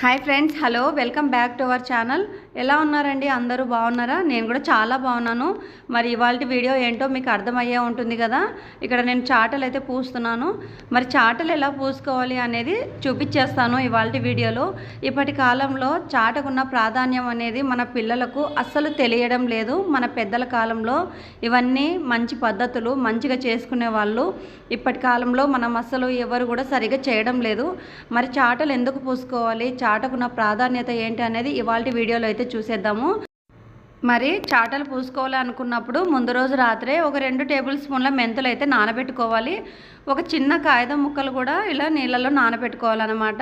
hi friends hello welcome back to our channel ఎలా ఉన్నారండి? అందరూ బాగున్నారా? నేను కూడా చాలా బాగున్నాను. మరి ఇవాళ వీడియో ఏంటో మీకు అర్థమయ్యే ఉంటుంది కదా? ఇక్కడ నేను చాటలు అయితే పూస్తున్నాను. మరి చాటలు ఎలా పూసుకోవాలి అనేది చూపించేస్తాను ఇవాళ వీడియోలో. ఇప్పటి కాలంలో చాటకున్న ప్రాధాన్యం అనేది మన పిల్లలకు అస్సలు తెలియడం లేదు. మన పెద్దల కాలంలో ఇవన్నీ మంచి పద్ధతులు మంచిగా చేసుకునే వాళ్ళు ఇప్పటి కాలంలో మనం అస్సలు ఎవరు కూడా సరిగా చేయడం లేదు. మరి చాటలు ఎందుకు పూసుకోవాలి? చాటకున్న ప్రాధాన్యత ఏంటి అనేది ఇవాళ వీడియోలో అయితే చూసేద్దాము. మరి చాటలు పూసుకోవాలనుకున్నప్పుడు ముందు రోజు రాత్రే ఒక రెండు టేబుల్ స్పూన్ల మెంతులు అయితే నానబెట్టుకోవాలి. ఒక చిన్న కాగితం ముక్కలు కూడా ఇలా నీళ్ళలో నానబెట్టుకోవాలన్నమాట.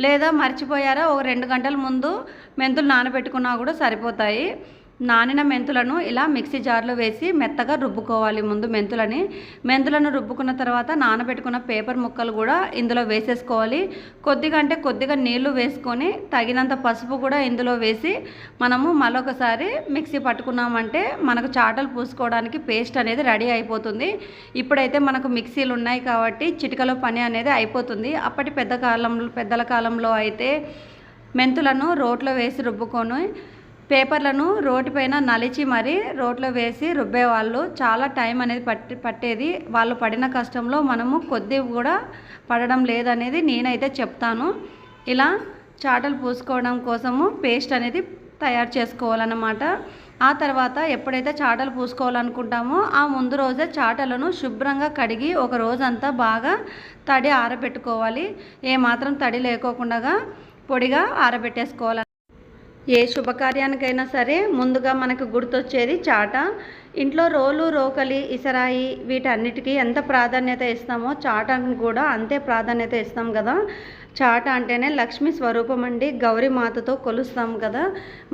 లేదా మర్చిపోయారా ఒక రెండు గంటల ముందు మెంతులు నానబెట్టుకున్నా కూడా సరిపోతాయి. నానిన మెంతులను ఇలా మిక్సీ జార్లో వేసి మెత్తగా రుబ్బుకోవాలి. ముందు మెంతులని మెంతులను రుబ్బుకున్న తర్వాత నానబెట్టుకున్న పేపర్ ముక్కలు కూడా ఇందులో వేసేసుకోవాలి. కొద్దిగా అంటే కొద్దిగా నీళ్ళు వేసుకొని తగినంత పసుపు కూడా ఇందులో వేసి మనము మరొకసారి మిక్సీ పట్టుకున్నామంటే మనకు చాటలు పూసుకోవడానికి పేస్ట్ అనేది రెడీ అయిపోతుంది. ఇప్పుడైతే మనకు మిక్సీలు ఉన్నాయి కాబట్టి చిటికలో పని అనేది అయిపోతుంది. అప్పటి పెద్ద కాలంలో పెద్దల కాలంలో అయితే మెంతులను రోట్లో వేసి రుబ్బుకొని పేపర్లను రోటిపైన నలిచి మరి రోడ్లో వేసి రుబ్బేవాళ్ళు చాలా టైం అనేది పట్టి పట్టేది. వాళ్ళు పడిన కష్టంలో మనము కొద్ది కూడా పడడం లేదనేది నేనైతే చెప్తాను. ఇలా చాటలు పూసుకోవడం కోసము పేస్ట్ అనేది తయారు చేసుకోవాలన్నమాట. ఆ తర్వాత ఎప్పుడైతే చాటలు పూసుకోవాలనుకుంటామో ఆ ముందు రోజే చాటలను శుభ్రంగా కడిగి ఒక రోజంతా బాగా తడి ఆరబెట్టుకోవాలి. ఏమాత్రం తడి లేకోకుండా పొడిగా ఆరబెట్టేసుకోవాలి ఏ శుభకార్యానికైనా సరే ముందుగా మనకు గుర్తొచ్చేది చాట. ఇంట్లో రోలు రోకలి ఇసరాయి వీటన్నిటికీ ఎంత ప్రాధాన్యత ఇస్తామో చాటను కూడా అంతే ప్రాధాన్యత ఇస్తాం కదా. చాట అంటేనే లక్ష్మీ స్వరూపం అండి. గౌరీమాతతో కొలుస్తాం కదా.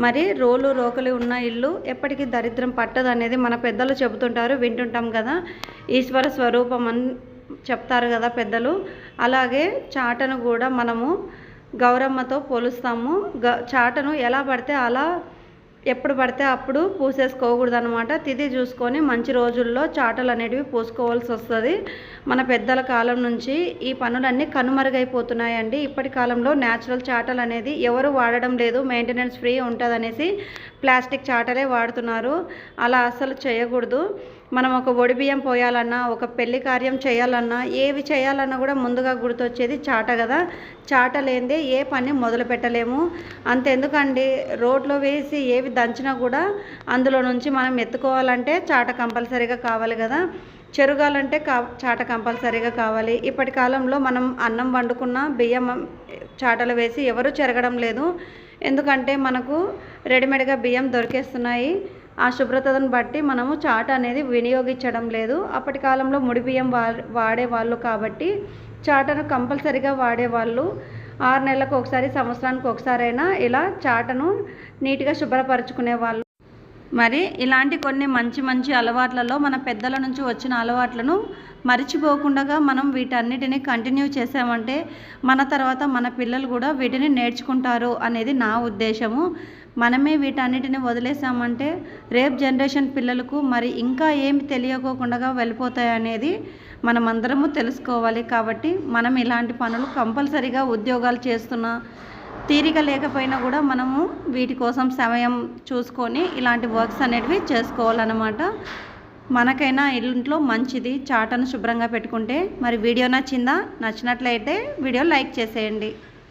మరి రోలు రోకలి ఉన్న ఇల్లు ఎప్పటికీ దరిద్రం పట్టదు అనేది మన పెద్దలు చెబుతుంటారు వింటుంటాం కదా. ఈశ్వర స్వరూపం అని చెప్తారు కదా పెద్దలు. అలాగే చాటను కూడా మనము గౌరమ్మతో పోలుస్తాము. గ చాటను ఎలా పడితే అలా ఎప్పుడు పడితే అప్పుడు పూసేసుకోకూడదు అనమాట తిది చూసుకొని మంచి రోజుల్లో చాటలు అనేటివి పూసుకోవాల్సి వస్తుంది. మన పెద్దల కాలం నుంచి ఈ పనులన్నీ కనుమరుగైపోతున్నాయండి. ఇప్పటి కాలంలో న్యాచురల్ చాటలు అనేది ఎవరు వాడడం లేదు. మెయింటెనెన్స్ ఫ్రీ ఉంటుందనేసి ప్లాస్టిక్ చాటలే వాడుతున్నారు. అలా అస్సలు చేయకూడదు. మనం ఒక ఒడి బియ్యం పోయాలన్నా ఒక పెళ్ళి కార్యం చేయాలన్నా ఏవి చేయాలన్నా కూడా ముందుగా గుర్తొచ్చేది చాట కదా. చాట లేనిదే ఏ పని మొదలు పెట్టలేము అంతెందుకండి? రోడ్లో వేసి ఏవి దంచినా కూడా అందులో నుంచి మనం ఎత్తుకోవాలంటే చాట కంపల్సరీగా కావాలి కదా. చెరుగాలంటే కా చాట కంపల్సరీగా కావాలి. ఇప్పటి కాలంలో మనం అన్నం వండుకున్న బియ్యం చాటలు వేసి ఎవరు చెరగడం లేదు. ఎందుకంటే మనకు రెడీమేడ్గా బియ్యం దొరికేస్తున్నాయి. ఆ శుభ్రతను బట్టి మనము చాట అనేది వినియోగించడం లేదు. అప్పటి కాలంలో ముడి బియ్యం వా వాడేవాళ్ళు కాబట్టి చాటను కంపల్సరిగా వాడేవాళ్ళు ఆరు నెలలకు ఒకసారి సంవత్సరానికి ఒకసారైనా ఇలా చాటను నీట్గా శుభ్రపరచుకునే వాళ్ళు. మరి ఇలాంటి కొన్ని మంచి మంచి అలవాట్లలో మన పెద్దల నుంచి వచ్చిన అలవాట్లను మర్చిపోకుండా మనం వీటన్నిటిని కంటిన్యూ చేసామంటే మన తర్వాత మన పిల్లలు కూడా వీటిని నేర్చుకుంటారు అనేది నా ఉద్దేశము. మనమే వీటన్నిటిని వదిలేసామంటే రేపు జనరేషన్ పిల్లలకు మరి ఇంకా ఏమి తెలియకోకుండా వెళ్ళిపోతాయి అనేది మనమందరము తెలుసుకోవాలి. కాబట్టి మనం ఇలాంటి పనులు కంపల్సరీగా ఉద్యోగాలు చేస్తున్నా తీరిక లేకపోయినా కూడా మనము వీటి కోసం సమయం చూసుకొని ఇలాంటి వర్క్స్ అనేటివి చేసుకోవాలన్నమాట. మనకైనా ఇంట్లో మంచిది చాటను శుభ్రంగా పెట్టుకుంటే. మరి వీడియో నచ్చిందా? నచ్చినట్లయితే వీడియో లైక్ చేసేయండి.